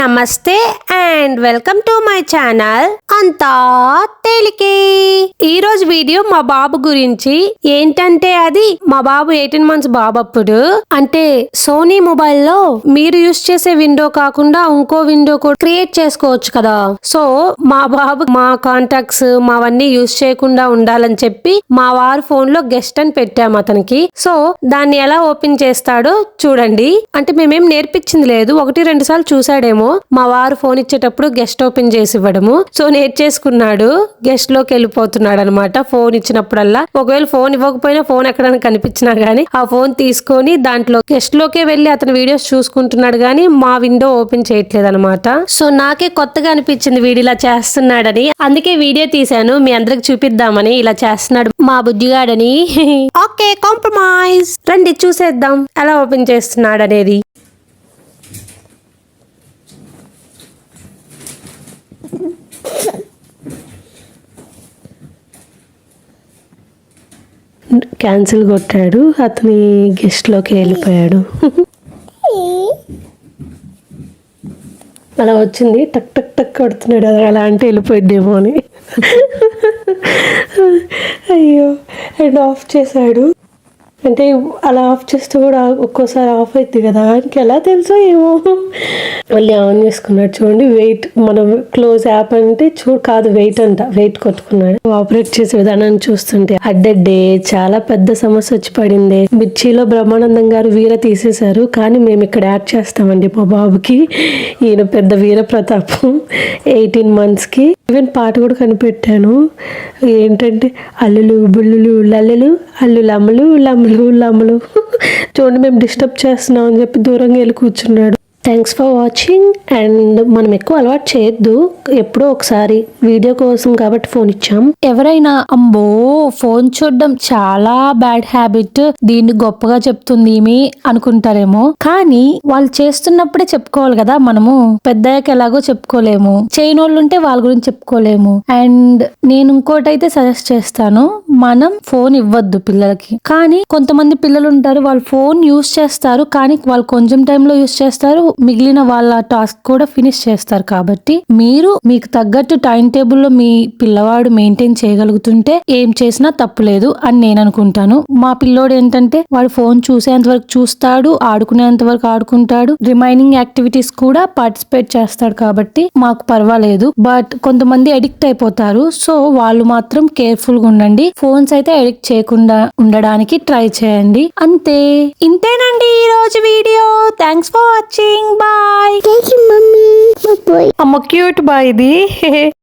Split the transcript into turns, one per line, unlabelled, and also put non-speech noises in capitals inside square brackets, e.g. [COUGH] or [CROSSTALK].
నమస్తే and welcome to my channel అంతా తేలికే. ఈ రోజు వీడియో మా బాబు గురించి ఏంటంటే అది? మా బాబు ఎయిటీన్ మంత్స్ బాబు అప్పుడు అంటే సోనీ మొబైల్లో మీరు యూస్ చేసే విండో కాకుండా ఇంకో విండో కూడా క్రియేట్ చేసుకోవచ్చు కదా. సో మా బాబు మా కాంటాక్ట్స్ మావన్నీ యూస్ చేయకుండా ఉండాలని చెప్పి మా వారు ఫోన్లో గెస్ట్ అని పెట్టాము అతనికి. సో దాన్ని ఎలా ఓపెన్ చేస్తాడో చూడండి. అంటే మేమేం నేర్పించింది లేదు. ఒకటి రెండు సార్లు చూసాడేమో మా వారు ఫోన్ వచ్చేటప్పుడు గెస్ట్ ఓపెన్ చేసి ఇవ్వడము. సో నేర్చేసుకున్నాడు గెస్ట్లోకి వెళ్ళిపోతున్నాడు అనమాట ఫోన్ ఇచ్చినప్పుడల్లా. ఒకవేళ ఫోన్ ఇవ్వకపోయినా ఫోన్ ఎక్కడైనా కనిపించినా గానీ ఆ ఫోన్ తీసుకొని దాంట్లో గెస్ట్ లోకే వెళ్ళి అతని వీడియోస్ చూసుకుంటున్నాడు గానీ మా విండో ఓపెన్ చేయట్లేదు అనమాట సో నాకే కొత్తగా అనిపించింది వీడు ఇలా చేస్తున్నాడని. అందుకే వీడియో తీశాను. మీ అందరికి చూపిద్దామని ఇలా చేస్తున్నాడు మా బుజ్జిగాడని. [LAUGHS] Okay compromise. రండి చూసేద్దాం. ఎలా ఓపెన్ చేస్తున్నాడు అనేది క్యాన్సిల్ కొట్టాడు. అతని గెస్ట్లోకి వెళ్ళిపోయాడు. అలా వచ్చింది. టక్ టక్ టక్ కొడుతున్నాడు. అది అలా అంటే వెళ్ళిపోయిద్దేమో అని. అయ్యో అండ్ ఆఫ్ చేశాడు. అంటే అలా ఆఫ్ చేస్తే కూడా ఒక్కోసారి ఆఫ్ అవుతుంది కదా. ఆయనకి ఎలా తెలుసో ఏమో. మళ్ళీ ఆన్ చేసుకున్నాడు చూడండి వెయిట్. మనం క్లోజ్ యాప్ అంటే చూ కాదు వెయిట్ అంట. వెయిట్ కొట్టుకున్నాడు. ఆపరేట్ చేసే విధానాన్ని చూస్తుంటే అడ్డడ్డే చాలా పెద్ద సమస్య వచ్చి పడింది. మిర్చిలో బ్రహ్మానందం గారు వీర తీసేశారు. కానీ మేము ఇక్కడ యాడ్ చేస్తామండి మా బాబుకి. ఈయన పెద్ద వీర ప్రతాపం. ఎయిటీన్ మంత్స్కి. ఈవెన్ పాట కూడా కనిపెట్టాను. ఏంటంటే అల్లులు బుల్లులు లల్లెలు అల్లు లమ్మలు. లమ్మలు లమ్మలు చూడండి మేము డిస్టర్బ్ చేస్తున్నాం అని చెప్పి దూరంగా వెళ్ళి కూర్చున్నాడు. థ్యాంక్స్ ఫర్ వాచింగ్ అండ్ మనం ఎక్కువ అలవాటు చేయొద్దు. ఎప్పుడో ఒకసారి వీడియో కోసం కాబట్టి ఫోన్ ఇచ్చాం.
ఎవరైనా అమ్మో ఫోన్ చూడడం చాలా బ్యాడ్ హ్యాబిట్. దీన్ని గొప్పగా చెప్తుంది ఏమి అనుకుంటారేమో. కానీ వాళ్ళు చేస్తున్నప్పుడే చెప్పుకోవాలి కదా మనము. పెద్దయ్యాక ఎలాగో చెప్పుకోలేము. చేయని వాళ్ళు ఉంటే వాళ్ళ గురించి చెప్పుకోలేము. అండ్ నేను ఇంకోటి అయితే సజెస్ట్ చేస్తాను. మనం ఫోన్ ఇవ్వద్దు పిల్లలకి. కానీ కొంతమంది పిల్లలు ఉంటారు వాళ్ళు ఫోన్ యూస్ చేస్తారు కానీ వాళ్ళు కొంచెం టైంలో యూస్ చేస్తారు మిగిలిన వాళ్ళ టాస్క్ కూడా ఫినిష్ చేస్తారు కాబట్టి మీరు మీకు తగ్గట్టు టైం టేబుల్లో మీ పిల్లవాడు మెయింటైన్ చేయగలుగుతుంటే ఏం చేసినా తప్పులేదు అని నేను అనుకుంటాను. మా పిల్లోడు ఏంటంటే వాడు ఫోన్ చూసేంత వరకు చూస్తాడు ఆడుకునేంత వరకు ఆడుకుంటాడు రిమైనింగ్ యాక్టివిటీస్ కూడా పార్టిసిపేట్ చేస్తాడు కాబట్టి మాకు పర్వాలేదు. బట్ కొంతమంది అడిక్ట్ అయిపోతారు సో వాళ్ళు మాత్రం కేర్ఫుల్గా ఉండండి. ఫోన్స్ అయితే అడిక్ట్ చేయకుండా ఉండడానికి ట్రై చేయండి. అంతే. ఇంతేనండి ఈ రోజు video. Thanks for watching. saying
bye. Thank you, mommy. Bye bye. I'm a cute baby. [LAUGHS]